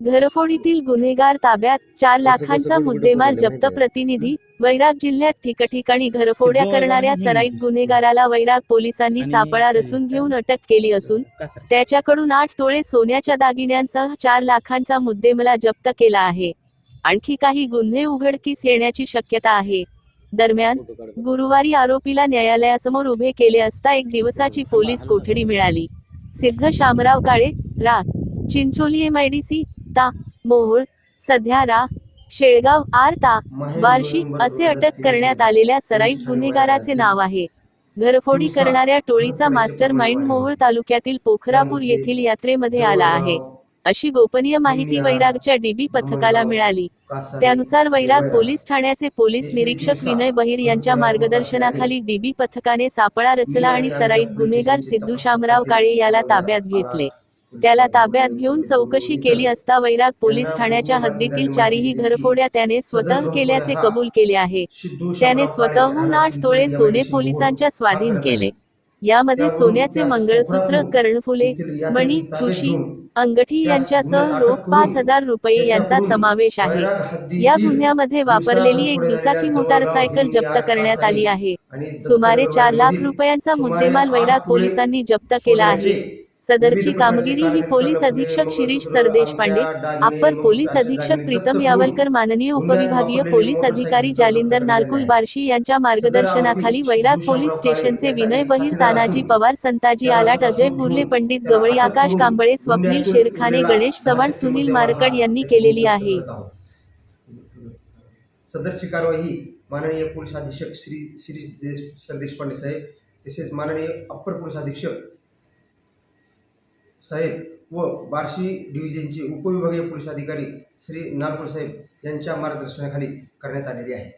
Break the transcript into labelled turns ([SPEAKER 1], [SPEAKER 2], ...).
[SPEAKER 1] घरफोडीतील गुन्हेगार ताब्यात चार लाखांचा मुद्देमाल जप्त प्रतिनिधी वैराग जिल्ह्यात ठिकठिकाणी घरफोड्या करणाऱ्या सराईत गुन्हेगाराला वैराग पोलिसांनी सापळा रचून घेऊन अटक केली असून त्याच्याकडून आठ तोळे सोन्याच्या दागिन्यांसह चार लाखांचा मुद्देमाल जप्त केला आहे. आणखी काही गुन्हे उघडकीस येण्याची शक्यता आहे. दरम्यान गुरुवारी आरोपीला न्यायालयासमोर उभे केले असता एक दिवसाची पोलीस कोठडी मिळाली. सिद्ध शामराव काळे रा. चिंचोली एमआयडीसी ता मोहोळ सध्या रा शेळगाव आर ता बार्शी असे अटक करण्यात आलेल्या सराईत गुन्हेगाराचे नाव आहे. घरफोडी करणाऱ्या टोळीचा मास्टर माइंड मोहोळ तालुक्यातील पोखरापूर येथील यात्रेमध्ये आला आहे. अशी गोपनीय माहिती वैरागच्या डीबी पथकाला मिळाली. त्यानुसार वैराग पोलीस ठाण्याचे पोलीस निरीक्षक विनय बहिर यांच्या मार्गदर्शनाखाली डीबी पथकाने सापळा रचला आणि सराईत गुन्हेगार सिद्धू शामराव काळे याला ताब्यात घेतले. त्याला ताब्यात घेऊन चौकशी केली असता वैराग पोलीस ठाण्याच्या हद्दीतील चारही घरफोड्या त्याने स्वतः केल्याचे कबूल केले आहे. त्याने स्वतःहून आठ तोळे सोने पोलिसांच्या स्वाधीन केले. यामध्ये सोन्याचे मंगळसूत्र कर्णफुले मणी ठुशी अंगठी यांच्यासह रोख पाच हजार रुपये यांचा समावेश आहे. या गुन्ह्यामध्ये वापरलेली एक दुचाकी मोटारसायकल जप्त करण्यात आली आहे. सुमारे चार लाख रुपयांचा मुद्देमाल वैराग पोलिसांनी जप्त केला आहे. सदरची कामगिरी ही पोलीस अधीक्षक शिरीष सरदेशपांडे अप्पर पोलीस अधीक्षक प्रीतम यावलकर माननीय उपविभागीय पोलीस अधिकारी जालिंदर नालकुल बार्शी यांच्या मार्गदर्शनाखाली वैराग पोलीस स्टेशनचे विनय बहिर तानाजी पवार संताजी आलाट अजय बुर्ले पंडित गवळी आकाश कांबळे स्वप्नील शेरखाने गणेश चव्हाण सुनील मारकड यांनी केलेली आहे
[SPEAKER 2] सदरची कारवाई ही माननीय पोलीस अधीक्षक श्री श्री देश सर देशपांडे साहेब तसेच माननीय अप्पर पोलीस अधीक्षक साहेब व बार्शी डिव्हिजनचे उपविभागीय पोलीस अधिकारी श्री नालपूर साहेब यांच्या मार्गदर्शनाखाली करण्यात आलेली आहे.